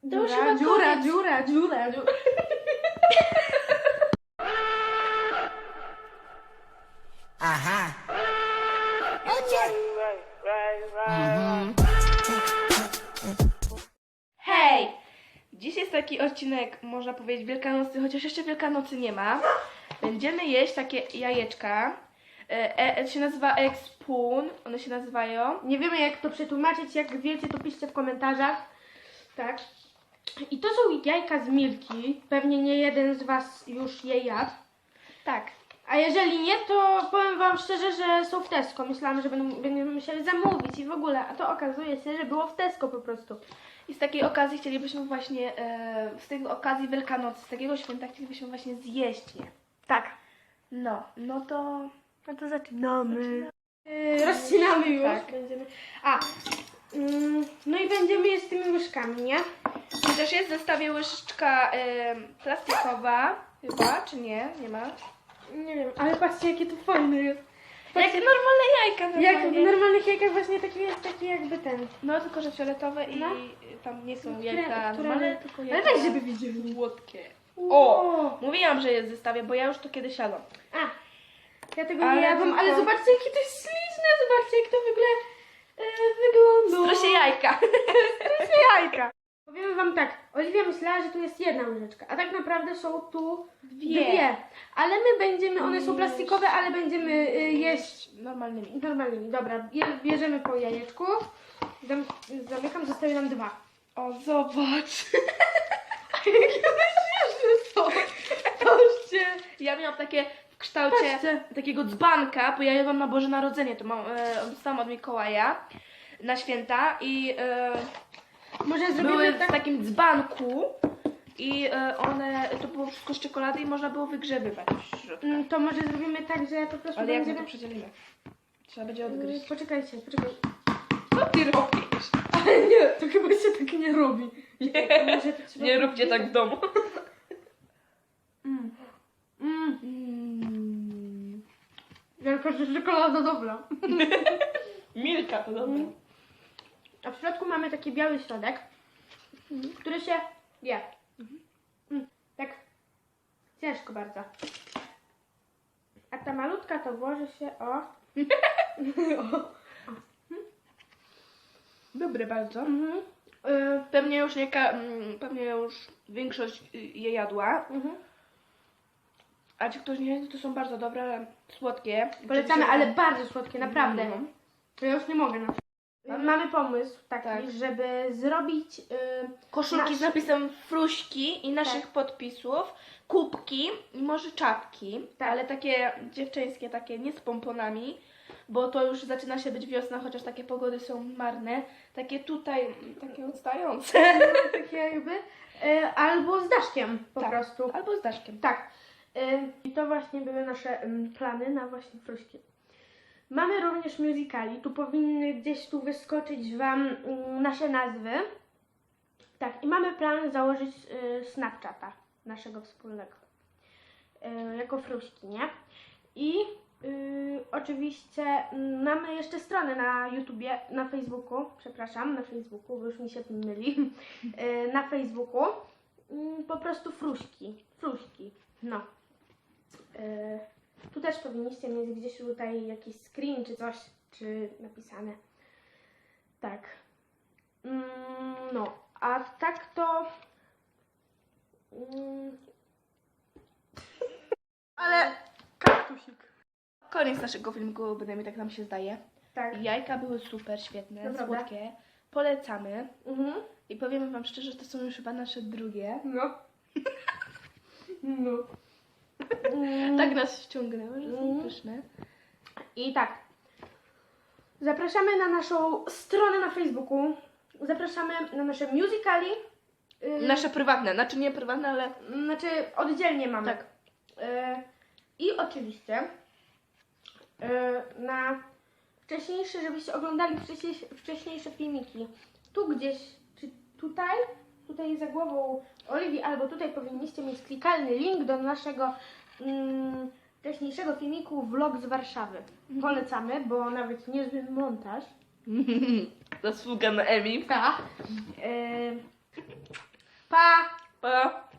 To już Dziura, chyba dziura, koniec. dziura, dziura, dziura. Aha. Hej! Dziś jest taki odcinek, można powiedzieć, wielkanocny, chociaż jeszcze Wielkanocy nie ma. Będziemy jeść takie jajeczka. E, e, się nazywa egg spoon, one się nazywają. Nie wiemy jak to przetłumaczyć, jak wiecie to piszcie w komentarzach. Tak. I to są jajka z Milki. Pewnie nie jeden z Was już je jadł. Tak. A jeżeli nie, to powiem Wam szczerze, że są w Tesco. Myślałam, że będą, będziemy musieli zamówić i w ogóle, a to okazuje się, że było w Tesco po prostu. I z takiej okazji chcielibyśmy właśnie, e, z tej okazji Wielkanocy, z takiego święta chcielibyśmy właśnie zjeść je. Tak. No, no to... No to zaczynamy. Yy, rozcinamy już. Tak. Będziemy. A. Mm, no i będziemy jeść tymi łyżkami, nie? Chociaż jest w zestawie łyżeczka e, plastikowa, chyba, czy nie? Nie ma? Nie wiem, ale patrzcie jakie to fajne jest. Jak normalne jajka Jak w normalnie. normalnych jajkach właśnie taki jest taki jakby ten. No, tylko że fioletowe i No. tam nie są jajka normalne, tylko Ale jajka weź, żeby widzieli. słodkie. O! Mówiłam, że jest w zestawie, bo ja już to kiedyś jadłam. A, ja tego Ale nie jadłam, tylko- ale zobaczcie jakie to jest śliczne, zobaczcie jak to w ogóle e, wygląda. Strusie jajka. Strusie jajka. Powiemy wam tak, Oliwia myślała, że tu jest jedna łyżeczka, a tak naprawdę są tu Dwie. dwie. Ale my będziemy, one są plastikowe, ale będziemy y, jeść Normalnymi. normalnymi. Dobra, je, bierzemy po jajeczku. Zam, zamykam, zostały nam dwa. O, zobacz. Patrzcie. Ja miałam takie w kształcie Patrzcie. takiego dzbanka, bo ja je mam na Boże Narodzenie, to mam, e, dostałam od Mikołaja na święta i e, Może były zrobimy w tak. takim dzbanku i e, one, to było wszystko z czekolady i można było wygrzebywać w środku. Mm, To może zrobimy tak, że po prostu Ale jak my będziemy... to przedzielimy? Trzeba będzie odgryźć. Poczekajcie, poczekaj. Co ty robisz? Ale nie, to chyba się tak nie robi. To może to trzeba Nie róbcie tak w domu. Mm. Mm. Mm. Wielka że czekolada dobra. Milka to dobre. Mm. A w środku mamy taki biały środek, który się je. Mm. Tak ciężko bardzo. A ta malutka to włoży się o... o. Dobre bardzo. Mhm. Y, Pewnie już nie ka- mm, pewnie już większość y, je jadła. mhm. A ci, którzy nie to są bardzo dobre, ale słodkie. Polecamy, ale bardzo słodkie, naprawdę. Mhm. To ja już nie mogę na Mamy- Mamy pomysł taki, Tak. żeby zrobić... Y, Koszulki Nasz- z napisem fruśki i naszych Tak. podpisów, kubki i może czapki, Tak. ale takie dziewczyńskie, takie nie z pomponami, bo to już zaczyna się być wiosna, chociaż takie pogody są marne. Takie tutaj, takie odstające. takie jakby... Y, albo z daszkiem po Tak. prostu. Albo z daszkiem. Tak. Ym, I to właśnie były nasze ym, plany na właśnie fruśki. Mamy również musicali. Tu powinny gdzieś tu wyskoczyć Wam ym, nasze nazwy. Tak, i mamy plan założyć y, Snapchata naszego wspólnego. Y, jako fruśki, nie? I y, oczywiście mm, mamy jeszcze stronę na YouTubie, na Facebooku, przepraszam, na Facebooku, bo już mi się myli. Na Facebooku. Mm, po prostu fruśki. Fruśki. No. Tu też powinniście mieć gdzieś tutaj jakiś screen czy coś, czy napisane. Tak. Mm, no. A tak to. Mm, ale kaktusik. Koniec naszego filmiku, bynajmniej tak nam się zdaje. Tak. Jajka były super, świetne, Dobra. słodkie. Polecamy. Mhm. I powiemy Wam szczerze, że to są już chyba nasze drugie. No. No. Mm, Tak nas ściągnęły, że są Mm. pyszne. I tak. Zapraszamy na naszą stronę na Facebooku. Zapraszamy na nasze musicali. Yy, Nasze prywatne, znaczy nie prywatne, ale Znaczy oddzielnie mamy. Tak. Yy, I oczywiście yy, na wcześniejsze, żebyście oglądali wcześniejsze, wcześniejsze filmiki. Tu gdzieś, czy tutaj, tutaj za głową Oliwii, albo tutaj powinniście mieć klikalny link do naszego mm, wcześniejszego filmiku Vlog z Warszawy. Polecamy, bo nawet niezły montaż. zasługa na Emi. Tak. Yy, Pa! Pa!